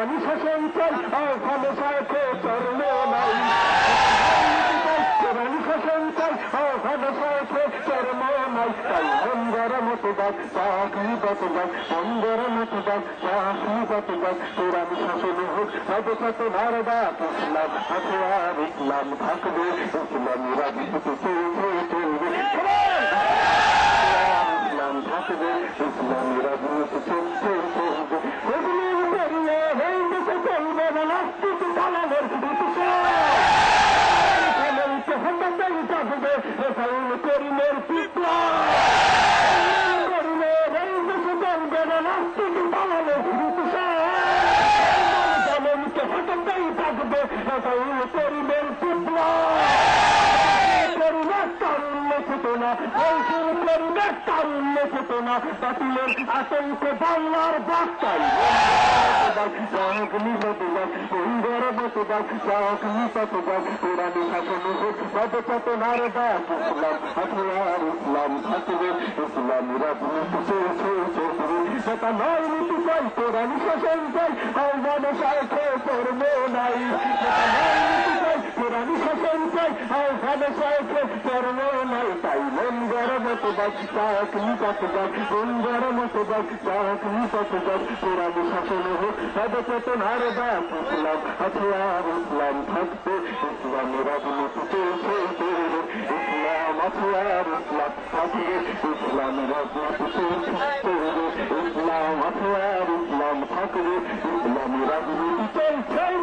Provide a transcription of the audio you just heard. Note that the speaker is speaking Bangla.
চাই আহ্বানে সাথে চর্ম নাই চাই আহ্বানে সাথে চর্ম নাই তাই বন্ধর মতো দাগ চাকরি বাত দাগ বন্ধর মতো দাগ চাকরি বাত দাগ কোরআন শাসন হোক সব সাথে ভারদাত ইসলাম হাতিয়ার ইসলাম থাকবে ইসলাম রাজনীতি চলবে চলবে ইসলাম থাকবে ইসলামী রাজনীতি চলতে চলবে এসাউল করিমের পিপলা করব নাই নয় নীতি চাই কোরআনী শাসন চাই আহ্বান সাথে করব নাই তাই মন্দির মতবাস চাকরি পাতবাস সুন্দর মতবাস চাকরি পাতবাস কোরআনী শাসন হোক পদ চেতনার দাস ইসলাম হাতিয়ার ইসলাম থাকবে ইসলাম রাজনীতি চলছে ইসলাম হাতিয়ার ইসলাম থাকবে ইসলাম রাজনীতি চলছে ইসলাম হাতিয়ার ইসলাম থাকবে ইসলামী রাজনীতি চলছে